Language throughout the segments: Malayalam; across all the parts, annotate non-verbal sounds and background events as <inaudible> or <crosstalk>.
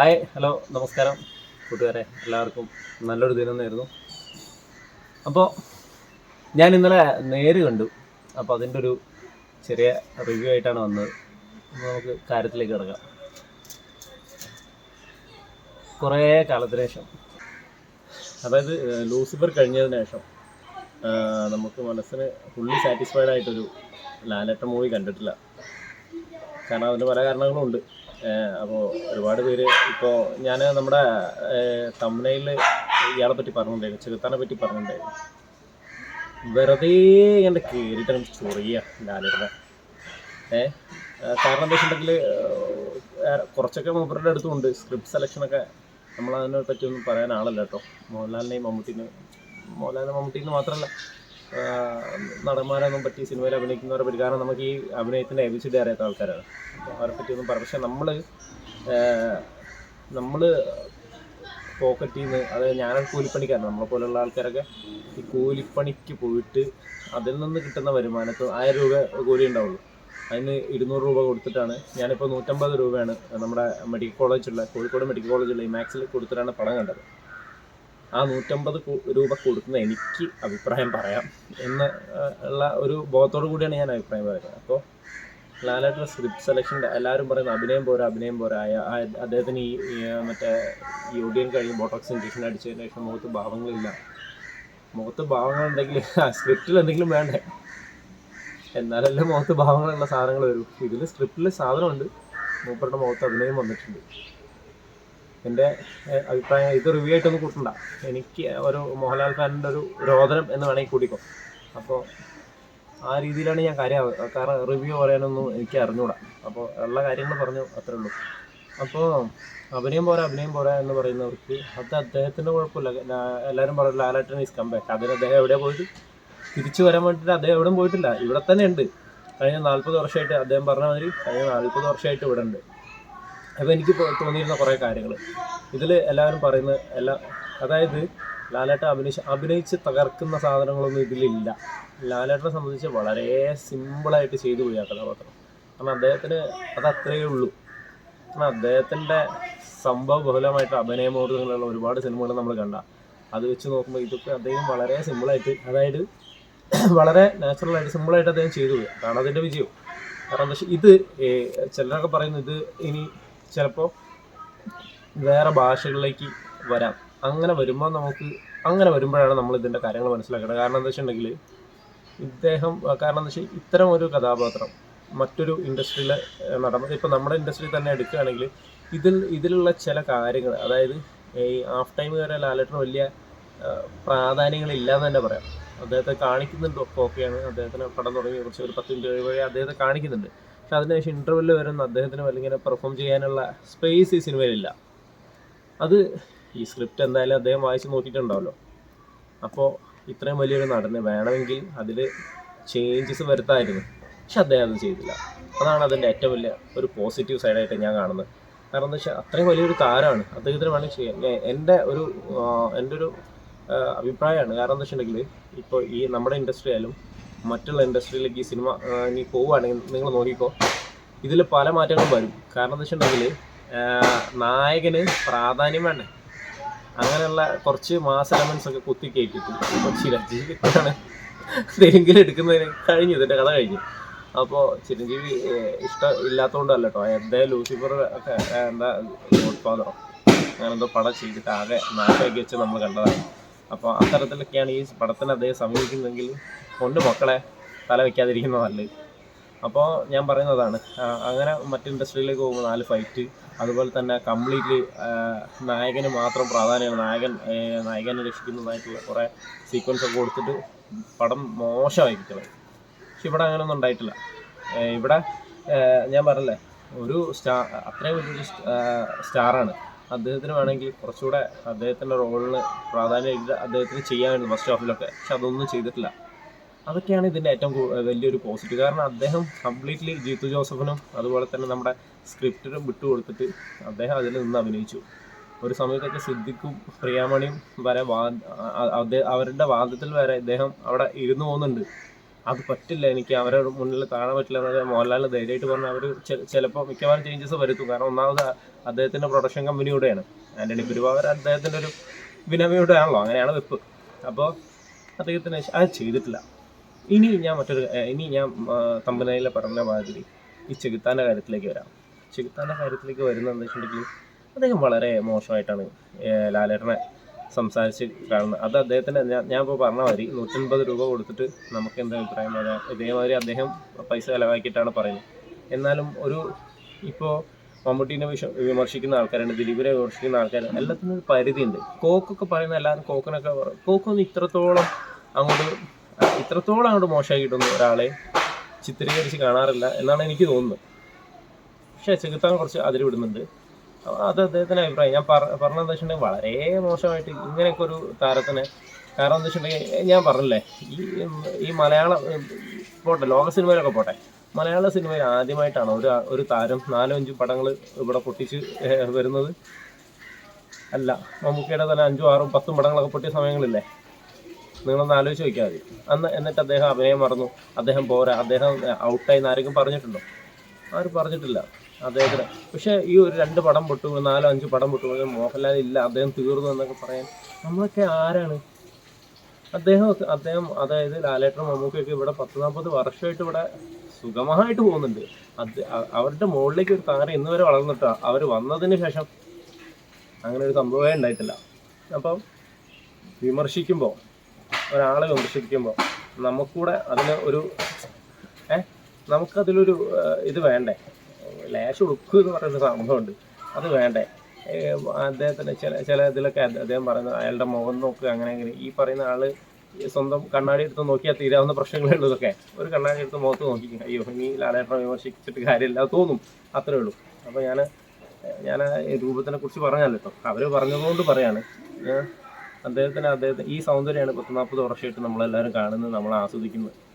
ഹായ് ഹലോ നമസ്കാരം കൂട്ടുകാരെ എല്ലാവർക്കും നല്ലൊരു ദിനം നേരുന്നു. അപ്പോൾ ഞാൻ ഇന്നലെ നേര് കണ്ടു. അപ്പോൾ അതിന്റെ ഒരു ചെറിയ റിവ്യൂ ആയിട്ടാണ് വന്നത്. നമുക്ക് കാര്യത്തിലേക്ക് കിടക്കാം. കുറേ കാലത്തിന് ശേഷം അതായത് ലൂസിഫർ കഴിഞ്ഞതിന് ശേഷം നമുക്ക് മനസ്സിന് ഫുള്ളി സാറ്റിസ്ഫൈഡ് ആയിട്ടൊരു ലാലേട്ട മൂവി കണ്ടിട്ടില്ല. കാരണം അതിന് പല കാരണങ്ങളും ഉണ്ട് അപ്പോൾ ഒരുപാട് പേര് ഇപ്പോൾ ഞാൻ നമ്മുടെ തമ്മനയിൽ ഇയാളെ പറ്റി പറഞ്ഞിട്ടുണ്ടായിരുന്നു ചെറുത്താനെ പറ്റി പറഞ്ഞിട്ടുണ്ടായിരുന്നു വെറുതെ ഇങ്ങനെ കയറിയിട്ട് നമുക്ക് ചൊറിയ ലാലേട്ടനെ. ഏ കാരണം എന്താ വെച്ചിട്ടുണ്ടെങ്കിൽ കുറച്ചൊക്കെ മൂപ്പരുടെ അടുത്തുണ്ട്. സ്ക്രിപ്റ്റ് സെലക്ഷനൊക്കെ നമ്മൾ അതിനെ പറ്റി ഒന്നും പറയാൻ ആളല്ല കേട്ടോ. മോഹൻലാലിനെയും മമ്മൂട്ടിനെ മോഹൻലാലിനെ മമ്മൂട്ടിന്ന് മാത്രമല്ല നടന്മാരൊന്നും പറ്റി സിനിമയിൽ അഭിനയിക്കുന്നവരെ പറ്റി. കാരണം നമുക്ക് ഈ അഭിനയത്തിന്റെ എ ബി സി ഡി അറിയാത്ത ആൾക്കാരാണ്. അവരെ പറ്റിയൊന്നും പറ. പക്ഷെ നമ്മൾ നമ്മൾ പോക്കറ്റിൽ നിന്ന് അതായത് ഞാനൊരു കൂലിപ്പണിക്കാരൻ നമ്മളെ പോലുള്ള ആൾക്കാരൊക്കെ ഈ കൂലിപ്പണിക്ക് പോയിട്ട് അതിൽ നിന്ന് കിട്ടുന്ന വരുമാനത്ത് ആയിരം രൂപ കൂലി ഉണ്ടാവുള്ളൂ. അതിന് ഇരുന്നൂറ് രൂപ കൊടുത്തിട്ടാണ്. ഞാനിപ്പോൾ നൂറ്റമ്പത് രൂപയാണ് നമ്മുടെ മെഡിക്കൽ കോളേജുള്ള കോഴിക്കോട് മെഡിക്കൽ കോളേജുള്ള ഈ മാക്സിൽ കൊടുത്തിട്ടാണ് പടം കണ്ടത്. ആ നൂറ്റമ്പത് രൂപ കൊടുക്കുന്ന എനിക്ക് അഭിപ്രായം പറയാം എന്ന് ഉള്ള ഒരു ബോധത്തോടു കൂടിയാണ് ഞാൻ അഭിപ്രായം പറയുന്നത്. അപ്പോൾ ലാലായിട്ടുള്ള സ്ക്രിപ്റ്റ് സെലക്ഷന്റെ എല്ലാവരും പറയുന്നത് അഭിനയം പോരാ അഭിനയം പോരാ അദ്ദേഹത്തിന് ഈ മറ്റേ ഈ ഒടിയൻ കഴിഞ്ഞ് ബോട്ടോക്സ് ഇഞ്ചക്ഷൻ അടിച്ചതിന് ശേഷം മുഖത്ത് ഭാവങ്ങളില്ല. മുഖത്ത് ഭാവങ്ങളുണ്ടെങ്കിൽ സ്ക്രിപ്റ്റിൽ എന്തെങ്കിലും വേണ്ടേ? എന്നാലല്ലേ മുഖത്ത് ഭാവങ്ങളുള്ള സാധനങ്ങൾ വരൂ. ഇതിൽ സ്ക്രിപ്റ്റിൽ സാധനമുണ്ട്. മൂപ്പരുടെ മുഖത്ത് അഭിനയം വന്നിട്ടുണ്ട്. എന്റെ അഭിപ്രായം ഇത് റിവ്യൂ ആയിട്ടൊന്നും കൂട്ടണ്ട. എനിക്ക് ഒരു മോഹൻലാൽ ഫാനിന്റെ ഒരു രോദനം എന്ന് വേണമെങ്കിൽ കൂടിക്കോ. അപ്പോൾ ആ രീതിയിലാണ് ഞാൻ കാര്യം കാരണം റിവ്യൂ പറയാനൊന്നും എനിക്ക് അറിഞ്ഞൂടാ. അപ്പോൾ ഉള്ള കാര്യങ്ങൾ പറഞ്ഞു അത്രേ ഉള്ളൂ. അപ്പോൾ അഭിനയം പോരാ അഭിനയം പോരാ എന്ന് പറയുന്നവർക്ക് അത് അദ്ദേഹത്തിന്റെ കുഴപ്പമില്ല. എല്ലാവരും പറയും ലാലേട്ടൻ ഈസ് കംബാക്ക് അതിന് അദ്ദേഹം എവിടെ പോയിട്ട് തിരിച്ചു വരാൻ വേണ്ടിയിട്ട് അദ്ദേഹം എവിടെയും പോയിട്ടില്ല. ഇവിടെ തന്നെ ഉണ്ട്. കഴിഞ്ഞ നാൽപ്പത് വർഷമായിട്ട് അദ്ദേഹം പറഞ്ഞ മാതിരി കഴിഞ്ഞ നാൽപ്പത് വർഷമായിട്ട് ഇവിടെ ഉണ്ട്. അപ്പോൾ എനിക്ക് തോന്നിയിരുന്ന കുറേ കാര്യങ്ങൾ ഇതിൽ എല്ലാവരും പറയുന്ന എല്ലാ അതായത് ലാലേട്ട അഭിനയിച്ച് അഭിനയിച്ച് തകർക്കുന്ന സാധനങ്ങളൊന്നും ഇതിലില്ല. ലാലേട്ടനെ സംബന്ധിച്ച് വളരെ സിമ്പിളായിട്ട് ചെയ്തു പോയി ആ കഥാപാത്രം. കാരണം അദ്ദേഹത്തിന് അത് അത്രയേ ഉള്ളൂ. കാരണം അദ്ദേഹത്തിന്റെ സംഭവ ബഹുലമായിട്ട് അഭിനയമോടുള്ള ഒരുപാട് സിനിമകൾ നമ്മൾ കണ്ട. അത് വെച്ച് നോക്കുമ്പോൾ ഇതൊക്കെ അദ്ദേഹം വളരെ സിമ്പിളായിട്ട് അതായത് <clears throat> വളരെ നാച്ചുറലായിട്ട് സിമ്പിളായിട്ട് അദ്ദേഹം ചെയ്തു പോയി. അതാണ് അതിന്റെ വിജയം. കാരണം പക്ഷേ ഇത് ചിലരൊക്കെ പറയുന്നു ഇത് ഇനി ചിലപ്പോൾ വേറെ ഭാഷകളിലേക്ക് വരാം. അങ്ങനെ വരുമ്പോൾ നമുക്ക് അങ്ങനെ വരുമ്പോഴാണ് നമ്മൾ ഇതിന്റെ കാര്യങ്ങൾ മനസ്സിലാക്കേണ്ടത്. കാരണം എന്താ വെച്ചിട്ടുണ്ടെങ്കിൽ ഇദ്ദേഹം കാരണം എന്താ വെച്ചാൽ ഇത്തരം ഒരു കഥാപാത്രം മറ്റൊരു ഇൻഡസ്ട്രിയിലെ നടന്നത് ഇപ്പോൾ നമ്മുടെ ഇൻഡസ്ട്രി തന്നെ എടുക്കുകയാണെങ്കിൽ ഇതിൽ ഇതിലുള്ള ചില കാര്യങ്ങൾ അതായത് ഈ ഹാഫ് ടൈം വരെ ലാലേട്ടന് വലിയ പ്രാധാന്യങ്ങളില്ല എന്ന് തന്നെ പറയാം. അദ്ദേഹത്തെ കാണിക്കുന്നുണ്ട് ഓക്കെയാണ് അദ്ദേഹത്തിന് പടം തുടങ്ങിയ കുറച്ച് ഒരു പത്ത് മിനിറ്റ് അദ്ദേഹത്തെ കാണിക്കുന്നുണ്ട്. പക്ഷെ അതിനുശേഷം ഇന്റർവെല്ലിൽ വരുന്ന അദ്ദേഹത്തിന് അല്ലെങ്കിൽ പെർഫോം ചെയ്യാനുള്ള സ്പേസ് ഈ സിനിമയിലില്ല അത് ഈ സ്ക്രിപ്റ്റ് എന്തായാലും അദ്ദേഹം വായിച്ച് നോക്കിയിട്ടുണ്ടാവല്ലോ. അപ്പോൾ ഇത്രയും വലിയൊരു നടന് വേണമെങ്കിൽ അതിൽ ചേഞ്ചസ് വരുത്തായിരുന്നു. പക്ഷെ അദ്ദേഹം അത് ചെയ്തില്ല. അതാണ് അതിന്റെ ഏറ്റവും വലിയ ഒരു പോസിറ്റീവ് സൈഡായിട്ട് ഞാൻ കാണുന്നത്. കാരണം എന്താ വെച്ചാൽ അത്രയും വലിയൊരു താരമാണ്. അദ്ദേഹത്തിന് വേണമെങ്കിൽ ചെയ്യാം. എന്റെ ഒരു എന്റെ ഒരു അഭിപ്രായമാണ്. കാരണം എന്താ വെച്ചിട്ടുണ്ടെങ്കിൽ ഇപ്പോൾ ഈ നമ്മുടെ ഇൻഡസ്ട്രി ആയാലും മറ്റുള്ള ഇൻഡസ്ട്രിയിലേക്ക് ഈ സിനിമ ഇനി പോവുകയാണെങ്കിൽ നിങ്ങൾ നോക്കിക്കോ. ഇതിൽ പല മാറ്റങ്ങളും വരും. കാരണം എന്താ വെച്ചിട്ടുണ്ടെങ്കിൽ നായകന് പ്രാധാന്യം വേണ്ടേ? അങ്ങനെയുള്ള കുറച്ച് മാസ് എലമെന്റ്സ് ഒക്കെ കുത്തി കയറ്റിട്ട് ഇപ്പോൾ ചിരഞ്ജീവിക്കാണ് തെലുങ്കിൽ എടുക്കുന്നതിന് കഴിഞ്ഞു ഇതിന്റെ കഥ കഴിഞ്ഞു. അപ്പോൾ ചിരഞ്ജീവി ഇഷ്ടം ഇല്ലാത്തതുകൊണ്ടല്ല കേട്ടോ എന്താ ലൂസിഫർ എന്താ ഗോഡ് ഫാദറോ അങ്ങനെ എന്തോ പടം ചെയ്തിട്ട് ആകെ നാശമാക്കി വെച്ച് നമ്മൾ കണ്ടതാണ്. അപ്പോൾ അത്തരത്തിലൊക്കെയാണ് ഈ പടത്തിന് അദ്ദേഹം സമീപിക്കുന്നതെങ്കിൽ കൊണ്ട് മക്കളെ തല വയ്ക്കാതിരിക്കുന്നതല്ല അപ്പോൾ ഞാൻ പറയുന്നതാണ് അങ്ങനെ മറ്റ് ഇൻഡസ്ട്രിയിലേക്ക് പോകുമ്പോൾ നാല് ഫൈറ്റ് അതുപോലെ തന്നെ കംപ്ലീറ്റ്ലി നായകന് മാത്രം പ്രാധാന്യം നായകൻ നായകനെ രക്ഷിക്കുന്നതായിട്ടുള്ള കുറേ സീക്വൻസ് ഒക്കെ കൊടുത്തിട്ട് പടം മോശമായി കിട്ടുന്നത്. പക്ഷെ ഇവിടെ അങ്ങനെയൊന്നും ഉണ്ടായിട്ടില്ല. ഇവിടെ ഞാൻ പറഞ്ഞല്ലേ ഒരു സ്റ്റാർ അത്രയും വലിയൊരു സ്റ്റാറാണ്. അദ്ദേഹത്തിന് വേണമെങ്കിൽ കുറച്ചുകൂടെ അദ്ദേഹത്തിന്റെ റോളിന് പ്രാധാന്യം അദ്ദേഹത്തിന് ചെയ്യാമായിരുന്നു ഫസ്റ്റ് ഹാഫിലൊക്കെ പക്ഷെ അതൊന്നും ചെയ്തിട്ടില്ല. അതൊക്കെയാണ് ഇതിന്റെ ഏറ്റവും വലിയൊരു പോസിറ്റീവ് കാരണം അദ്ദേഹം കംപ്ലീറ്റ്ലി ജീത്തു ജോസഫിനും അതുപോലെ തന്നെ നമ്മുടെ സ്ക്രിപ്റ്റിനും വിട്ടുകൊടുത്തിട്ട് അദ്ദേഹം അതിൽ നിന്ന് അഭിനയിച്ചു. ഒരു സമയത്തൊക്കെ സിദ്ദിഖും പ്രിയാമണിയും വരെ വാ അവരുടെ വാദത്തിൽ വരെ ഇദ്ദേഹം അവിടെ ഇരുന്നു പോകുന്നുണ്ട്. അത് പറ്റില്ല എനിക്ക് അവരുടെ മുന്നിൽ കാണാൻ പറ്റില്ല എന്നൊക്കെ മോഹൻലാൽ ധൈര്യമായിട്ട് പറഞ്ഞാൽ അവർ ചിലപ്പോൾ മിക്കവാറും ചേഞ്ചസ് വരുത്തും. കാരണം ഒന്നാമത് അദ്ദേഹത്തിന്റെ പ്രൊഡക്ഷൻ കമ്പനിയുടെയാണ് ആന്റണി പെരുവാവർ അദ്ദേഹത്തിന്റെ ഒരു വിനമയുടെ ആണല്ലോ അങ്ങനെയാണ് വെപ്പ്. അപ്പോൾ അദ്ദേഹത്തിന് അത് ചെയ്തിട്ടില്ല. ഇനി ഞാൻ മറ്റൊരു ഇനി ഞാൻ തമ്പനയിൽ പറഞ്ഞ മാതിരി ഈ ചെകുത്താന്റെ കാര്യത്തിലേക്ക് വരാം. ചെകുത്താന്റെ കാര്യത്തിലേക്ക് വരുന്നത് വെച്ചിട്ടുണ്ടെങ്കിൽ അദ്ദേഹം വളരെ മോശമായിട്ടാണ് ലാലേട്ടനെ സംസാരിച്ച് കാണുന്നത് അത് അദ്ദേഹത്തിന് ഞാൻ ഇപ്പോൾ പറഞ്ഞ മാതിരി നൂറ്റൻപത് രൂപ കൊടുത്തിട്ട് നമുക്ക് എന്താ അഭിപ്രായം? അതെ ഇതേമാതിരി അദ്ദേഹം പൈസ ചിലവാക്കിയിട്ടാണ് പറയുന്നത്. എന്നാലും ഒരു ഇപ്പോൾ മമ്മൂട്ടീനെ വിഷ വിമർശിക്കുന്ന ആൾക്കാരുണ്ട് ദിലീപിനെ വിമർശിക്കുന്ന ആൾക്കാർ എല്ലാത്തിനും ഒരു പരിധിയുണ്ട്. കോക്കൊക്കെ പറയുന്ന എല്ലാവരും കോക്കിനൊക്കെ കോക്കൊന്നും ഇത്രത്തോളം അങ്ങോട്ട് ഇത്രത്തോളം അങ്ങോട്ട് മോശമാക്കിയിട്ടൊന്നും ഒരാളെ ചിത്രീകരിച്ച് കാണാറില്ല എന്നാണ് എനിക്ക് തോന്നുന്നത്. പക്ഷേ ചെകുത്താൻ കുറച്ച് അതിൽ വിടുന്നുണ്ട് അത് അദ്ദേഹത്തിന്റെ അഭിപ്രായം. ഞാൻ പറ പറഞ്ഞതെന്ന് വെച്ചിട്ടുണ്ടെങ്കിൽ വളരെ മോശമായിട്ട് ഇങ്ങനെയൊക്കെ ഒരു താരത്തിന് കാരണം എന്താ വെച്ചിട്ടുണ്ടെങ്കിൽ ഞാൻ പറഞ്ഞില്ലേ ഈ ഈ മലയാളം പോട്ടെ ലോക സിനിമയിലൊക്കെ പോട്ടെ മലയാള സിനിമയിൽ ആദ്യമായിട്ടാണ് ഒരു ഒരു താരം നാലോ അഞ്ചും പടങ്ങൾ ഇവിടെ പൊട്ടിച്ച് വരുന്നത്. അല്ല മമ്മൂക്കയുടെ തന്നെ അഞ്ചും ആറും പത്തും പടങ്ങളൊക്കെ പൊട്ടിയ സമയങ്ങളില്ലേ? നിങ്ങളൊന്ന് ആലോചിച്ച് നോക്കിയാൽ മതി. അന്ന് എന്നിട്ട് അദ്ദേഹം അഭിനയം മറന്നു. അദ്ദേഹം പോരാ. അദ്ദേഹം ഔട്ടായി എന്ന് ആരെങ്കിലും പറഞ്ഞിട്ടുണ്ടോ? ആരും പറഞ്ഞിട്ടില്ല. അദ്ദേഹത്തിന്. പക്ഷേ ഈ ഒരു രണ്ട് പടം പൊട്ടു നാലോ അഞ്ച് പടം പൊട്ടു മോഹൻലാൽ ഇല്ല അദ്ദേഹം തീർന്നു എന്നൊക്കെ പറയാൻ. നമ്മളൊക്കെ ആരാണ്? അദ്ദേഹം അദ്ദേഹം അതായത് ലാലേട്ടൻ മമ്മൂക്കൊക്കെ ഇവിടെ പത്ത് നാൽപ്പത് വർഷമായിട്ട് ഇവിടെ സുഗമമായിട്ട് പോകുന്നുണ്ട്. അത് അവരുടെ മുകളിലേക്ക് ഒരു താരം ഇന്ന് വരെ വളർന്നിട്ടാ. അവർ വന്നതിന് ശേഷം അങ്ങനെ ഒരു സംഭവമേ ഉണ്ടായിട്ടില്ല. അപ്പം വിമർശിക്കുമ്പോൾ ഒരാളെ വിമർശിക്കുമ്പോൾ നമുക്കൂടെ അതിന് ഒരു ഏഹ് നമുക്കതിലൊരു ഇത് വേണ്ടേ? ലേശം ഉടുക്ക് എന്ന് പറയുന്ന സംഭവമുണ്ട് അത് വേണ്ടേ? അദ്ദേഹത്തിന്റെ ചില ചില ഇതിലൊക്കെ അദ്ദേ- അദ്ദേഹം പറയുന്നത് അയാളുടെ മുഖം നോക്കുക അങ്ങനെ അങ്ങനെ ഈ പറയുന്ന ആൾ സ്വന്തം കണ്ണാടി എടുത്ത് നോക്കിയാൽ തീരാവുന്ന പ്രശ്നങ്ങളേ ഉള്ളൂ ഇതൊക്കെ. ഒരു കണ്ണാടി എടുത്ത് മുഖത്ത് നോക്കി. അയ്യോ ഇനി ലാലേട്ടനെ വിമർശിച്ചിട്ട് കാര്യമില്ല തോന്നും. അത്രേ ഉള്ളൂ. അപ്പോൾ ഞാൻ ഞാൻ രൂപത്തിനെ കുറിച്ച് പറഞ്ഞല്ലോ കേട്ടോ അവർ പറഞ്ഞതുകൊണ്ട് പറയാണ്. അദ്ദേഹത്തിന് അദ്ദേഹത്തിന് ഈ സൗന്ദര്യമാണ് പത്ത് നാൽപ്പത് വർഷമായിട്ട് നമ്മളെല്ലാവരും കാണുന്നത് നമ്മൾ ആസ്വദിക്കുന്നത്.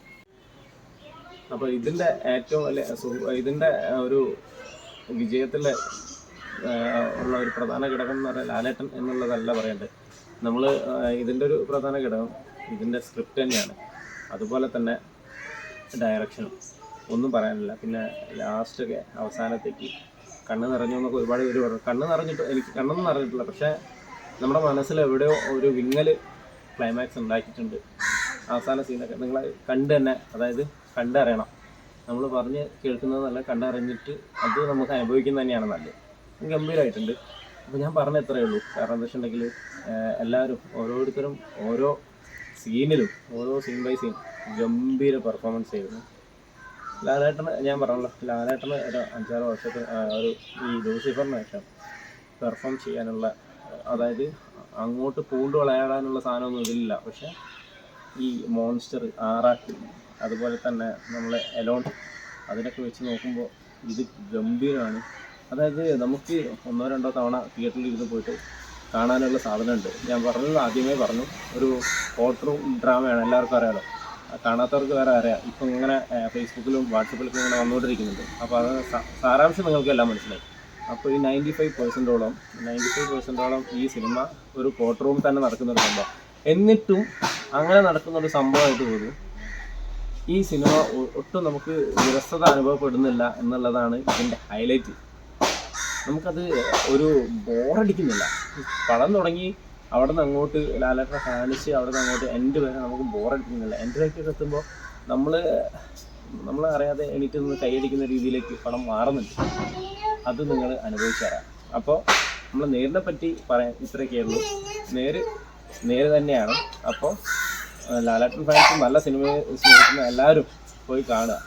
അപ്പോൾ ഇതിന്റെ ഏറ്റവും വലിയ ഇതിന്റെ ഒരു വിജയത്തിലെ ഉള്ള ഒരു പ്രധാന ഘടകം എന്ന് പറഞ്ഞാൽ ലാലേട്ടൻ എന്നുള്ളതല്ല പറയേണ്ടത്. നമ്മൾ ഇതിന്റെ ഒരു പ്രധാന ഘടകം ഇതിന്റെ സ്ക്രിപ്റ്റ് തന്നെയാണ്. അതുപോലെ തന്നെ ഡയറക്ഷനും. ഒന്നും പറയാനില്ല. പിന്നെ ലാസ്റ്റൊക്കെ അവസാനത്തേക്ക് കണ്ണ് നിറഞ്ഞു എന്നൊക്കെ ഒരുപാട് പേര് പറഞ്ഞു. കണ്ണ് നിറഞ്ഞിട്ട് എനിക്ക് കണ്ണൊന്നും നിറഞ്ഞിട്ടില്ല. പക്ഷേ നമ്മുടെ മനസ്സിൽ എവിടെയോ ഒരു വിങ്ങൽ ക്ലൈമാക്സ് ഉണ്ടാക്കിയിട്ടുണ്ട്. അവസാന സീനൊക്കെ നിങ്ങൾ കണ്ട് തന്നെ അതായത് കണ്ടറിയണം. നമ്മൾ പറഞ്ഞ് കേൾക്കുന്നതല്ല കണ്ടറിഞ്ഞിട്ട് അത് നമുക്ക് അനുഭവിക്കുന്നത് തന്നെയാണ് നല്ലത്. ഗംഭീരമായിട്ടുണ്ട് അപ്പോൾ ഞാൻ പറഞ്ഞ എത്രയേ ഉള്ളൂ. കാരണം എന്താ വെച്ചിട്ടുണ്ടെങ്കിൽ എല്ലാവരും ഓരോരുത്തരും ഓരോ സീനിലും ഓരോ സീൻ ബൈ സീൻ ഗംഭീര പെർഫോമൻസ് ചെയ്യുന്നു. ലാലേട്ടന് ഞാൻ പറഞ്ഞല്ലോ ലാലേട്ടന് ഒരു അഞ്ചാറ് വർഷത്തെ ഒരു ഈ ലൂസിഫറിന് ശേഷം പെർഫോം ചെയ്യാനുള്ള അതായത് അങ്ങോട്ട് പൂണ്ട് വളയാടാനുള്ള സാധനമൊന്നും ഇതിലില്ല. പക്ഷെ ഈ മോൺസ്റ്റർ ആറാട്ട് അതുപോലെ തന്നെ നമ്മളെ എലോൺ അതിനൊക്കെ വെച്ച് നോക്കുമ്പോൾ ഇത് ഗംഭീരമാണ്. അതായത് നമുക്ക് ഒന്നോ രണ്ടോ തവണ തിയേറ്ററിൽ ഇരുന്ന് പോയിട്ട് കാണാനുള്ള സാധനമുണ്ട്. ഞാൻ പറഞ്ഞത് ആദ്യമേ പറഞ്ഞു ഒരു കോർട്ട് ഡ്രാമയാണ് എല്ലാവർക്കും അറിയാലോ. കാണാത്തവർക്ക് വേറെ അറിയാം. ഇപ്പം ഇങ്ങനെ ഫേസ്ബുക്കിലും വാട്സപ്പിലൊക്കെ ഇങ്ങനെ വന്നുകൊണ്ടിരിക്കുന്നുണ്ട്. അപ്പോൾ അത് സാരാംശം നിങ്ങൾക്ക് എല്ലാം മനസ്സിലായി. അപ്പോൾ ഈ നയന്റി ഫൈവ് പെർസെന്റോളം നയന്റി ഫൈവ് പെർസെന്റോളം ഈ സിനിമ ഒരു കോർട്ട് റൂമിൽ തന്നെ നടക്കുന്ന ഒരു സംഭവം. എന്നിട്ടും അങ്ങനെ നടക്കുന്ന ഒരു സംഭവമായിട്ട് പോലും ഈ സിനിമ ഒട്ടും നമുക്ക് വിരസത അനുഭവപ്പെടുന്നില്ല എന്നുള്ളതാണ് ഇതിന്റെ ഹൈലൈറ്റ് നമുക്കത് ഒരു ബോറടിക്കുന്നില്ല പടം തുടങ്ങി അവിടെ നിന്ന് അങ്ങോട്ട് ലാലേട്ടനെ കാണിച്ച് അവിടെ നിന്ന് അങ്ങോട്ട് എൻഡ് വരെ നമുക്ക് ബോറടിക്കുന്നില്ല എൻഡിലേക്ക് എത്തുമ്പോൾ നമ്മൾ നമ്മൾ അറിയാതെ എണീറ്റ് നിന്ന് കൈയടിക്കുന്ന രീതിയിലേക്ക് പടം മാറുന്നുണ്ട്. അത് നിങ്ങൾ അനുഭവിച്ചറിയാം അപ്പോൾ നമ്മൾ നേരിനെ പറ്റി പറയാൻ ഇത്രയൊക്കെയായിരുന്നു നേര് നേര് തന്നെയാണ്. അപ്പോൾ ലാലേട്ടൻ ഫാൻസും നല്ല സിനിമയെ സ്നേഹിക്കുന്ന എല്ലാവരും പോയി കാണുക.